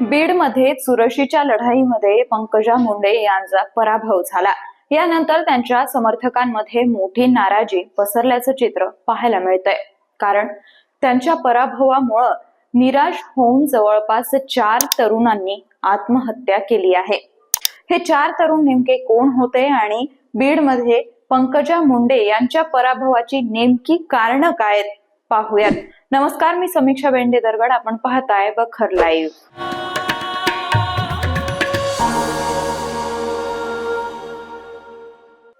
बीडमध्ये चुरशीच्या लढाईमध्ये पंकजा मुंडे यांचा पराभव झाला. यानंतर त्यांच्या समर्थकांमध्ये मोठी नाराजी पसरल्याचं चित्र पाहायला मिळतंय. कारण त्यांच्या पराभवामुळं निराश होऊन जवळपास चार तरुणांनी आत्महत्या केली आहे. हे चार तरुण नेमके कोण होते आणि बीडमध्ये पंकजा मुंडे यांच्या पराभवाची नेमकी कारण काय आहेत? पाहूयात. नमस्कार मी समीक्षा बेंडे दरगड. आपण पाहताय बखर लाईव्ह.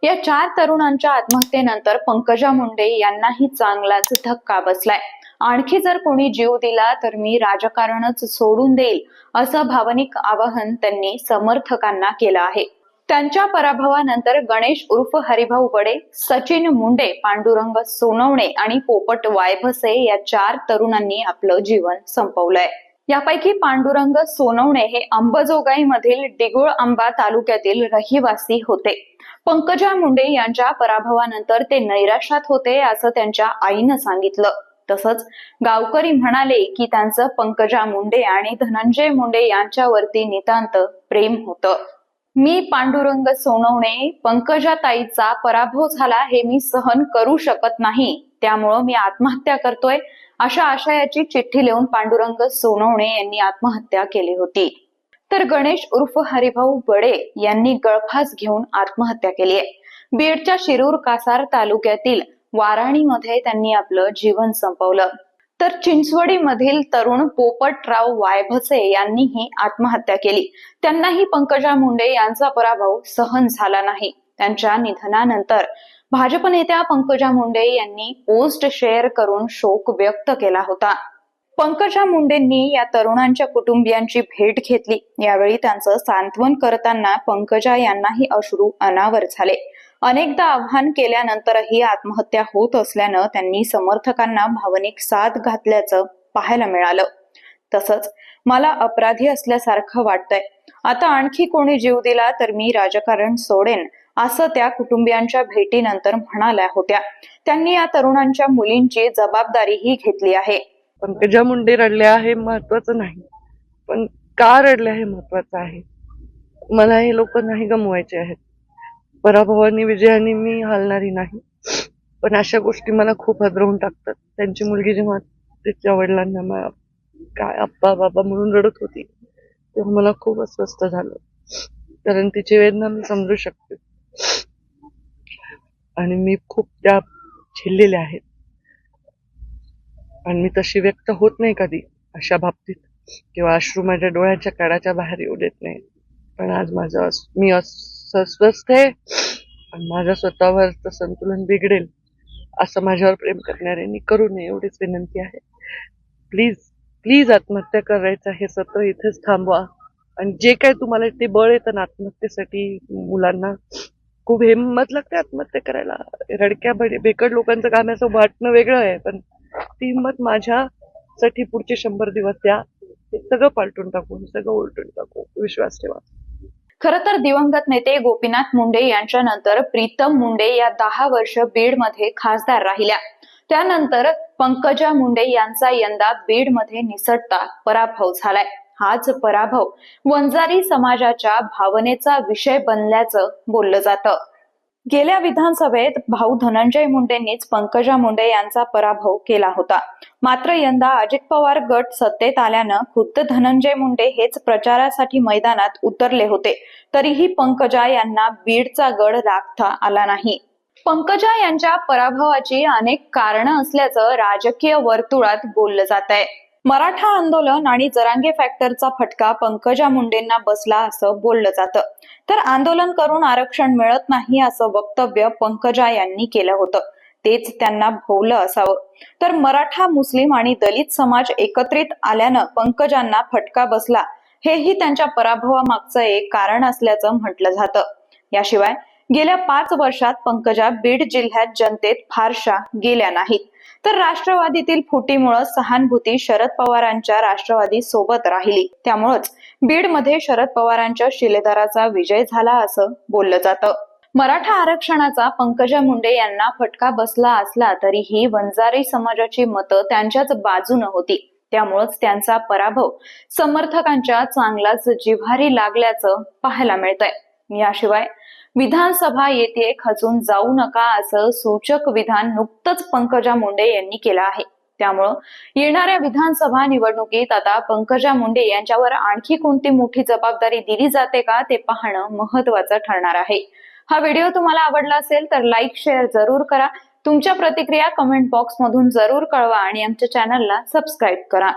या चार तरुणांच्या आत्महत्येनंतर पंकजा मुंडे यांनाही चांगलाच धक्का बसलाय. आणखी जर कोणी जीव दिला तर मी राजकारणच सोडून देईल असं भावनिक आवाहन त्यांनी समर्थकांना केलं आहे. त्यांच्या पराभवानंतर गणेश उर्फ हरिभाऊ बडे सचिन मुंडे पांडुरंग सोनवणे आणि पोपट वायभसे या चार तरुणांनी आपलं जीवन संपवलंय. यापैकी पांडुरंग सोनवणे हे अंबजोगाई मधील डिगुळ आंबा तालुक्यातील रहिवासी होते. पंकजा मुंडे यांच्या पराभवानंतर ते नैराश्यात होते असं त्यांच्या आईनं सांगितलं. तसंच गावकरी म्हणाले की त्यांचं पंकजा मुंडे आणि धनंजय मुंडे यांच्यावरती नितांत प्रेम होतं. मी पांडुरंग सोनवणे पंकजा ताईचा पराभव झाला हे मी सहन करू शकत नाही त्यामुळं मी आत्महत्या करतोय अशा आशयाची चिठ्ठी लिहून पांडुरंग सोनवणे यांनी आत्महत्या केली होती. तर गणेश उर्फ हरिभाऊ बडे यांनी गळफास घेऊन आत्महत्या केली आहे बीडच्या शिरूर कासार तालुक्यातील वाराणीमध्ये त्यांनी आपलं जीवन संपवलं. तर चिंचवडी मधील तरुण पोपटराव वायभसे यांनीही आत्महत्या केली. त्यांनाही पंकजा मुंडे यांचा पराभव सहन झाला नाही. त्यांच्या निधनानंतर भाजप नेत्या पंकजा मुंडे यांनी पोस्ट शेअर करून शोक व्यक्त केला होता. पंकजा मुंडेंनी या तरुणांच्या कुटुंबियांची भेट घेतली. यावेळी त्यांचं सांत्वन करताना पंकजा यांनाही अश्रू अनावर झाले. अनेकदा आव्हान केल्यानंतरही आत्महत्या होत असल्यानं त्यांनी समर्थकांना भावनिक साथ घातल्याचं पाहायला मिळालं. तसंच मला अपराधी असल्यासारखं वाटतंय. आता आणखी कोणी जीव दिला तर मी राजकारण सोडेन असं त्या कुटुंबियांच्या भेटीनंतर म्हणाल्या होत्या. त्यांनी या तरुणांच्या मुलींची जबाबदारीही घेतली आहे. पंकजा मुंडे रडल्या हे महत्वाचं नाही. पण का रडल्या हे महत्वाचं आहे? मला हे लोक नाही गमवायचे आहेत. पराभवानी विजयाने मी हलणारी नाही. पण अशा गोष्टी मला खूप हादरवून टाकतात. त्यांची मुलगी जेव्हा तिच्या वडिलांना मा- काय आप्पा बाबा म्हणून रडत होती तेव्हा मला खूप अस्वस्थ झालं. कारण तिची वेदना मी समजू शकते. आणि मी खूप त्या झेललेल्या आहेत. आणि मी तशी व्यक्त होत नाही कधी अशा बाबतीत. किंवा अश्रू माझ्या डोळ्याच्या काळाच्या बाहेर येऊ देत नाही पण आज माझं मी अस्वस्थ आहे. आणि माझ्या स्वतःवरचं संतुलन बिघडेल असं माझ्यावर प्रेम करणाऱ्यांनी करू नये एवढीच विनंती आहे. प्लीज प्लीज आत्महत्या करायचं हे सत्र इथेच थांबवा. आणि जे काय तुम्हाला ते बळ येतं ना आत्महत्येसाठी मुलांना खूप हिंमत लागते आत्महत्या करायला. रडक्या बे- बेकड लोकांचं काम असं वाटणं वेगळं आहे पण ती हिंमत माझ्यासाठी पुढचे शंभर दिवस द्या. सगळं पालटून टाकू सगळं उलटून टाकू. विश्वास ठेवा. खर तर दिवंगत नेते गोपीनाथ मुंडे यांच्यानंतर प्रीतम मुंडे या दहा वर्ष बीडमध्ये खासदार राहिल्या. त्यानंतर पंकजा मुंडे यांचा यंदा बीडमध्ये निसटता पराभव झालाय. हाच पराभव वंजारी समाजाच्या भावनेचा विषय बनल्याचं बोललं जातं. गेल्या विधानसभेत भाऊ धनंजय मुंडेंनीच पंकजा मुंडे यांचा पराभव केला होता. मात्र यंदा अजित पवार गट सत्तेत आल्यानं खुद्द धनंजय मुंडे हेच प्रचारासाठी मैदानात उतरले होते. तरीही पंकजा यांना बीडचा गड राखता आला नाही. पंकजा यांच्या पराभवाची अनेक कारणं असल्याचं राजकीय वर्तुळात बोललं जात आहे मराठा आंदोलन आणि जरांगे फॅक्टरचा फटका पंकजा मुंडेंना बसला असं बोललं जातं. तर आंदोलन करून आरक्षण मिळत नाही असं वक्तव्य पंकजा यांनी केलं होतं. तेच त्यांना भोवलं असावं. तर मराठा मुस्लिम आणि दलित समाज एकत्रित आल्यानं पंकजांना फटका बसला. हेही त्यांच्या पराभवामागचं एक कारण असल्याचं म्हटलं जातं. याशिवाय गेल्या पाच वर्षात पंकजा बीड जिल्ह्यात जनतेत फारशा गेल्या नाहीत. तर राष्ट्रवादीतील फुटीमुळं सहानुभूती शरद पवारांच्या राष्ट्रवादी सोबत राहिली. त्यामुळंच बीडमध्ये शरद पवारांच्या शिलेदाराचा विजय झाला असं बोललं जातं. मराठा आरक्षणाचा पंकजा मुंडे यांना फटका बसला असला तरीही वंजारी समाजाची मतं त्यांच्याच बाजूनं होती. त्यामुळेच त्यांचा पराभव समर्थकांच्या चांगलाच जिव्हारी लागल्याचं पाहायला मिळतंय. याशिवाय विधानसभा येथे खचून जाऊ नका असं सूचक विधान नुकतंच पंकजा मुंडे यांनी केलं आहे. त्यामुळं येणाऱ्या विधानसभा निवडणुकीत आता पंकजा मुंडे यांच्यावर आणखी कोणती मोठी जबाबदारी दिली जाते का ते पाहणं महत्वाचं ठरणार आहे. हा व्हिडिओ तुम्हाला आवडला असेल तर लाईक शेअर जरूर करा. तुमच्या प्रतिक्रिया कमेंट बॉक्स मधून जरूर कळवा आणि आमच्या चॅनलला सबस्क्राईब करा.